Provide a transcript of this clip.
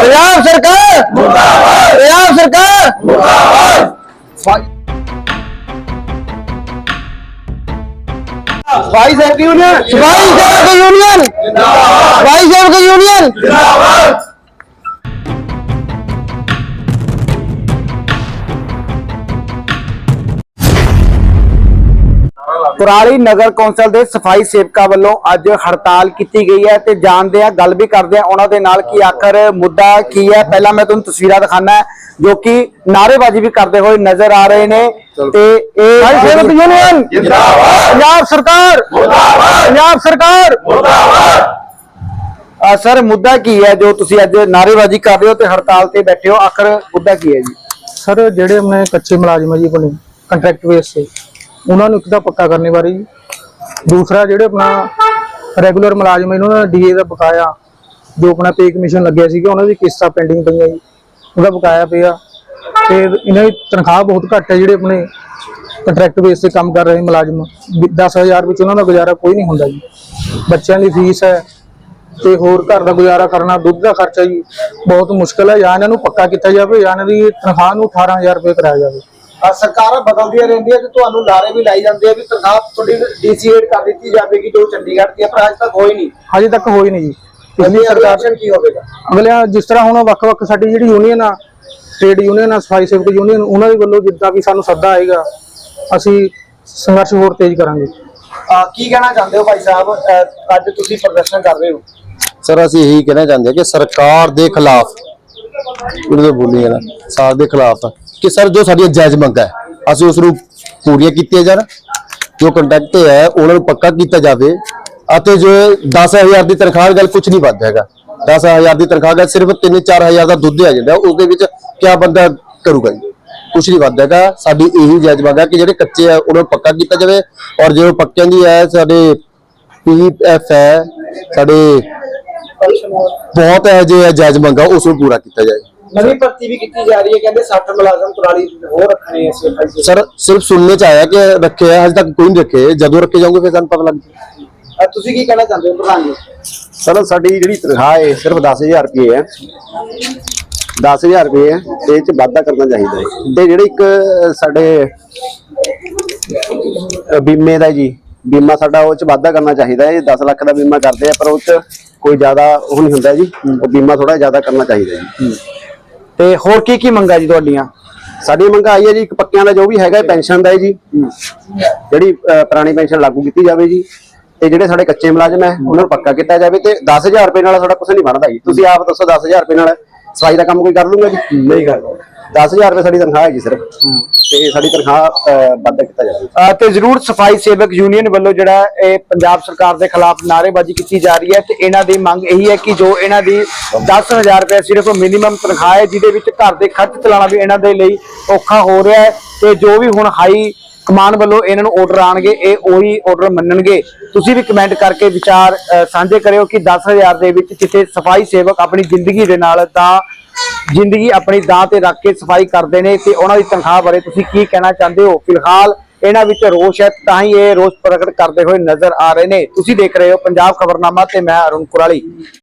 ਪੰਜਾਬ ਸਰਕਾਰ। ਮੁਰਦਾਬਾਦ। ਪੰਜਾਬ ਸਰਕਾਰ। ਮੁਰਦਾਬਾਦ। ਸਫ਼ਾਈ ਸੇਵਕ ਯੂਨੀਅਨ ਸਫ਼ਾਈ ਸੇਵਕ ਯੂਨੀਅਨ ਜਿੰਦਾਬਾਦ। ਸਫ਼ਾਈ ਸੇਵਕ ਯੂਨੀਅਨ ਕੁਰਾਲੀ ਨਗਰ ਕੌਂਸਲ ਦੇ ਸਫ਼ਾਈ ਸੇਵਕਾਂ ਵੱਲੋਂ ਅੱਜ ਹੜਤਾਲ ਕੀਤੀ ਗਈ ਹੈ ਤੇ ਜਾਣਦੇ ਆ ਗੱਲ ਵੀ ਕਰਦੇ ਆ ਉਹਨਾਂ ਦੇ ਨਾਲ ਕਿ ਆਖਰ ਮੁੱਦਾ ਕੀ ਹੈ। ਪਹਿਲਾਂ ਮੈਂ ਤੁਹਾਨੂੰ ਤਸਵੀਰਾਂ ਦਿਖਾਣਾ ਜੋ ਕਿ ਨਾਅਰੇਬਾਜ਼ੀ ਵੀ ਕਰਦੇ ਹੋਏ ਨਜ਼ਰ ਆ ਰਹੇ ਨੇ ਤੇ ਇਹ ਸਫ਼ਾਈ ਸੇਵਕ ਯੂਨੀਅਨ! ਜਿੰਦਾਬਾਦ! ਪੰਜਾਬ ਸਰਕਾਰ! ਮੁਰਦਾਬਾਦ! ਪੰਜਾਬ ਸਰਕਾਰ! ਮੁਰਦਾਬਾਦ! ਸਰ ਮੁੱਦਾ ਕੀ ਹੈ ਜੋ ਤੁਸੀਂ ਅੱਜ ਨਾਅਰੇਬਾਜ਼ੀ ਕਰ ਰਹੇ ਹੋ ਤੇ ਹੜਤਾਲ ਤੇ ਬੈਠੇ ਹੋ? ਆਖਰ ਮੁੱਦਾ ਕੀ ਹੈ ਜੀ? ਸਰ ਜਿਹੜੇ ਆਪਣੇ ਕੱਚੇ ਮੁਲਾਜ਼ਮ ਜੀ ਆਪਣੇ ਕੰਟਰੈਕਟ ਬੇਸ ਤੇ ਉਹਨਾਂ ਨੂੰ ਇੱਕ ਤਾਂ ਪੱਕਾ ਕਰਨੇ ਬਾਰੇ ਜੀ ਦੂਸਰਾ ਜਿਹੜੇ ਆਪਣਾ ਰੈਗੂਲਰ ਮੁਲਾਜ਼ਮ ਆ, ਇਹਨਾਂ ਦਾ ਡੀਏ ਦਾ ਬਕਾਇਆ ਜੋ ਆਪਣਾ ਪੇ ਕਮਿਸ਼ਨ ਲੱਗਿਆ ਸੀਗਾ ਉਹਨਾਂ ਦੀ ਕਿਸ਼ਤਾਂ ਪੈਂਡਿੰਗ ਪਈਆਂ ਜੀ ਉਹਦਾ ਬਕਾਇਆ ਪਿਆ। ਤੇ ਇਹਨਾਂ ਦੀ ਤਨਖਾਹ ਬਹੁਤ ਘੱਟ ਹੈ ਜਿਹੜੇ ਆਪਣੇ ਕੰਟਰੈਕਟ ਬੇਸ ਤੇ ਕੰਮ ਕਰ ਰਹੇ ਮੁਲਾਜ਼ਮ। 10000 ਵਿੱਚ ਉਹਨਾਂ ਦਾ ਗੁਜ਼ਾਰਾ ਕੋਈ ਨਹੀਂ ਹੁੰਦਾ ਜੀ। ਬੱਚਿਆਂ ਦੀ ਫੀਸ ਹੈ ਤੇ ਹੋਰ ਘਰ ਦਾ ਗੁਜ਼ਾਰਾ ਕਰਨਾ ਦੁੱਧ ਦਾ ਖਰਚਾ ਜੀ ਬਹੁਤ ਮੁਸ਼ਕਲ ਹੈ। ਜਾਂ ਇਹਨਾਂ ਨੂੰ ਪੱਕਾ ਕੀਤਾ ਜਾਵੇ ਜਾਂ ਇਹਨਾਂ ਦੀ ਤਨਖਾਹ ਨੂੰ 18000 ਰੁਪਏ ਕਰਾਇਆ ਜਾਵੇ। ਸਰਕਾਰਾਂ ਬਦਲਦੀਆਂ ਰਹਿੰਦੀਆਂ ਤੇ ਤੁਹਾਨੂੰ ਲਾਰੇ ਵੀ ਲਾਈ ਜਾਂਦੇ ਆ ਵੀ ਤਨਖਾਹ ਤੁਹਾਡੀ ਡੀਸੀਏਟ ਕਰ ਦਿੱਤੀ ਜਾਵੇਗੀ ਜੋ ਚੰਡੀਗੜ੍ਹ ਦੀ ਹੈ ਪਰ ਅੱਜ ਤੱਕ ਹੋਈ ਨਹੀਂ। ਹਜੇ ਤੱਕ ਹੋਈ ਨਹੀਂ ਜੀ। ਪਿਛਲੀ ਸਰਕਾਰ ਕੀ ਹੋਵੇਗਾ? ਅਗਲਿਆਂ ਜਿਸ ਤਰ੍ਹਾਂ ਹੁਣ ਵੱਖ-ਵੱਖ ਸਾਡੀ ਜਿਹੜੀ ਯੂਨੀਅਨ ਆ ਟ੍ਰੇਡ ਯੂਨੀਅਨ ਆ ਸਫ਼ਾਈ ਸੇਵਕ ਯੂਨੀਅਨ ਉਹਨਾਂ ਦੇ ਵੱਲੋਂ ਜਿੱਦਾਂ ਵੀ ਸਾਨੂੰ ਸੱਦਾ ਆਏਗਾ ਅਸੀਂ ਸੰਘਰਸ਼ ਹੋਰ ਤੇਜ਼ ਕਰਾਂਗੇ। ਆ ਕੀ ਕਹਿਣਾ ਚਾਹੁੰਦੇ ਹੋ ਭਾਈ ਸਾਹਿਬ? ਅੱਜ ਤੁਸੀਂ ਪ੍ਰਦਰਸ਼ਨ ਕਰ ਰਹੇ ਹੋ। ਸਰ ਅਸੀਂ ਇਹੀ ਕਹਿਣਾ ਚਾਹੁੰਦੇ ਕਿ ਸਰਕਾਰ ਦੇ ਖਿਲਾਫ ਉਹਦੇ ਬੋਲੀ ਨਾ ਸਾਰ ਦੇ ਖਿਲਾਫ ਆ। ਕਿ ਸਰ ਜੋ ਸਾਡੀਆਂ ਜਾਇਜ਼ ਮੰਗਾਂ ਹੈ, ਅਸੀਂ ਉਸ ਨੂੰ ਪੂਰੀਆਂ ਕੀਤੀਆਂ ਜਾਣ, ਜੋ ਕੰਟੈਕਟ ਹੈ, ਉਹਨਾਂ ਨੂੰ ਪੱਕਾ ਕੀਤਾ ਜਾਵੇ ਅਤੇ ਜੋ 10000 ਦੀ ਤਨਖਾਹ ਗੱਲ ਕੁਝ ਨਹੀਂ ਵੱਧ ਹੈਗਾ। 10000 ਦੀ ਤਨਖਾਹ ਗੱਲ ਸਿਰਫ 3-4000 ਦਾ ਦੁੱਧ ਆ ਜਾਂਦਾ ਉਸ ਦੇ ਵਿੱਚ ਕਿਆ ਬੰਦਾ ਕਰੂਗਾ ਜੀ? ਕੁਝ ਨਹੀਂ ਵੱਧ ਹੈਗਾ। ਸਾਡੀ ਇਹੀ ਜਾਇਜ਼ ਮੰਗ ਹੈ ਕਿ ਜਿਹੜੇ ਕੱਚੇ ਆ, ਉਹਨਾਂ ਨੂੰ ਪੱਕਾ ਕੀਤਾ ਜਾਵੇ ਔਰ ਜੋ ਪੱਕਿਆਂ ਦੀ ਹੈ, ਸਾਡੇ ਪੀਐਫ ਹੈ, ਸਾਡੇ ਬਹੁਤ ਹੈ ਜੇ ਜਾਇਜ਼ ਮੰਗਾ, ਉਸ ਨੂੰ ਪੂਰਾ ਕੀਤਾ ਜਾਏ। ਨਵੀਂ ਭਰਤੀ ਵੀ ਕੀਤੀ ਜਾ ਰਹੀ ਹੈ ਕਹਿੰਦੇ 60 ਮੁਲਾਜ਼ਮ ਕੁਰਾਲੀ ਹੋਰ ਰੱਖਣੇ ਐ ਸਿਫਾਈ ਸੇ ਸਰ ਸਿਰਫ ਸੁਣਨੇ ਚ ਆਇਆ ਕਿ ਰੱਖੇ ਹੈ ਹਜੇ ਤੱਕ ਕੋਈ ਨਹੀਂ ਰੱਖੇ। ਜਦੋਂ ਰੱਖੇ ਜਾਓਗੇ ਫਿਰ ਸਾਨੂੰ ਪਤਾ ਲੱਗ ਜਾਊ। ਤੁਸੀਂ ਕੀ ਕਹਿਣਾ ਚਾਹੁੰਦੇ ਹੋ ਪ੍ਰਧਾਨ ਜੀ? ਸਰ ਸਾਡੀ ਜਿਹੜੀ ਤਨਖਾਹ ਹੈ ਸਿਰਫ 10000 ਰੁਪਏ ਹੈ। 10000 ਰੁਪਏ ਹੈ ਤੇ ਇਹ ਚ ਵਾਧਾ ਕਰਨਾ ਚਾਹੀਦਾ ਹੈ। ਤੇ ਜਿਹੜੇ ਇੱਕ ਸਾਡੇ ਬੀਮੇ ਦਾ ਜੀ ਬੀਮਾ ਸਾਡਾ ਉਹ ਚ ਵਾਧਾ ਕਰਨਾ ਚਾਹੀਦਾ ਹੈ। 10 ਲੱਖ ਦਾ ਬੀਮਾ ਕਰਦੇ ਆ ਪਰ ਉਹ ਚ ਕੋਈ ਜ਼ਿਆਦਾ ਉਹ ਨਹੀਂ ਹੁੰਦਾ ਜੀ। ਉਹ ਬੀਮਾ ਥੋੜਾ ਜ਼ਿਆਦਾ ਕਰਨਾ ਚਾਹੀਦਾ ਜੀ ਤੇ ਹੋਰ ਕੀ ਕੀ ਮੰਗਾ ਜੀ ਤੁਹਾਡੀਆਂ? ਸਾਡੀ ਮੰਗ ਆਈ ਹੈ ਜੀ ਇੱਕ ਪੱਕਿਆਂ ਦਾ ਜੋ ਵੀ ਹੈਗਾ ਪੈਨਸ਼ਨ ਦਾ ਹੈ ਜੀ। ਜਿਹੜੀ ਪੁਰਾਣੀ ਪੈਨਸ਼ਨ ਲਾਗੂ ਕੀਤੀ ਜਾਵੇ ਜੀ ਤੇ ਜਿਹੜੇ ਸਾਡੇ ਕੱਚੇ ਮੁਲਾਜ਼ਮ ਹੈ ਉਹਨਾਂ ਨੂੰ ਪੱਕਾ ਕੀਤਾ ਜਾਵੇ ਤੇ 10000 ਰੁਪਏ ਨਾਲ ਸਾਡਾ ਕੁਝ ਨਹੀਂ ਬਣਦਾ ਜੀ। ਤੁਸੀਂ ਆਪ ਦੱਸੋ 10000 ਰੁਪਏ ਨਾਲ ਸਫ਼ਾਈ ਦਾ ਕੰਮ ਕੋਈ ਕਰ ਲੂਗਾ ਜੀ? ਨਹੀਂ ਕਰਦਾ 10000 ਰੁਪਏ ਸਾਡੀ ਤਨਖਾਹ ਹੈ ਜੀ ਸਿਰਫ ਤੇ ਸਾਡੀ ਤਨਖਾਹ ਵਾਧਾ ਕੀਤਾ ਜਾਵੇ। ਅਹ ਤੇ ਜ਼ਰੂਰ ਸਫ਼ਾਈ ਸੇਵਕ ਯੂਨੀਅਨ ਵੱਲੋਂ ਜਿਹੜਾ ਇਹ ਪੰਜਾਬ ਸਰਕਾਰ ਦੇ ਖਿਲਾਫ ਨਾਅਰੇਬਾਜ਼ੀ ਕੀਤੀ ਜਾ ਰਹੀ ਹੈ ਤੇ ਇਹਨਾਂ ਦੀ ਮੰਗ ਇਹੀ ਹੈ ਕਿ ਜੋ ਇਹਨਾਂ ਦੀ 10000 ਰੁਪਏ ਸਿਰਫ ਮਿਨੀਮਮ ਤਨਖਾਹ ਹੈ ਜਿਹਦੇ ਵਿੱਚ ਘਰ ਦੇ ਖਰਚ ਚਲਾਉਣਾ ਵੀ ਇਹਨਾਂ ਦੇ ਲਈ ਔਖਾ ਹੋ ਰਿਹਾ ਹੈ ਤੇ ਜੋ ਵੀ ਹੁਣ ਹਾਈ ਕਮਾਨ ਵੱਲੋਂ ਇਹਨਾਂ ਨੂੰ ਆਰਡਰ ਆਣਗੇ ਇਹ ਉਹੀ ਆਰਡਰ ਮੰਨਣਗੇ। ਤੁਸੀਂ ਵੀ ਕਮੈਂਟ ਕਰਕੇ ਵਿਚਾਰ ਅਹ, ਸਾਂਝੇ ਕਰਿਓ ਕਿ 10000 ਦੇ ਵਿੱਚ ਕਿਸੇ ਸਫ਼ਾਈ ਸੇਵਕ ਆਪਣੀ ਜ਼ਿੰਦਗੀ ਦੇ ਨਾਲ ਤਾਂ ਜ਼ਿੰਦਗੀ ਆਪਣੀ ਦਾਅ ਤੇ ਰੱਖ ਕੇ ਸਫ਼ਾਈ ਕਰਦੇ ਨੇ ਤੇ ਉਹਨਾਂ ਦੀ ਤਨਖਾਹ ਬਾਰੇ ਤੁਸੀਂ ਕੀ ਕਹਿਣਾ ਚਾਹੁੰਦੇ ਹੋ? ਫਿਲਹਾਲ ਇਹਨਾਂ ਵਿੱਚ ਰੋਸ਼ ਹੈ, ਤਾਂ ਹੀ ਇਹ ਰੋਸ ਪ੍ਰਗਟ ਕਰਦੇ ਹੋਏ ਨਜ਼ਰ ਆ ਰਹੇ ਨੇ। ਤੁਸੀਂ ਦੇਖ ਰਹੇ ਹੋ ਪੰਜਾਬ ਖਬਰਨਾਮਾ ਤੇ ਮੈਂ ਅਰੁਣ ਕੁਰਾਲੀ।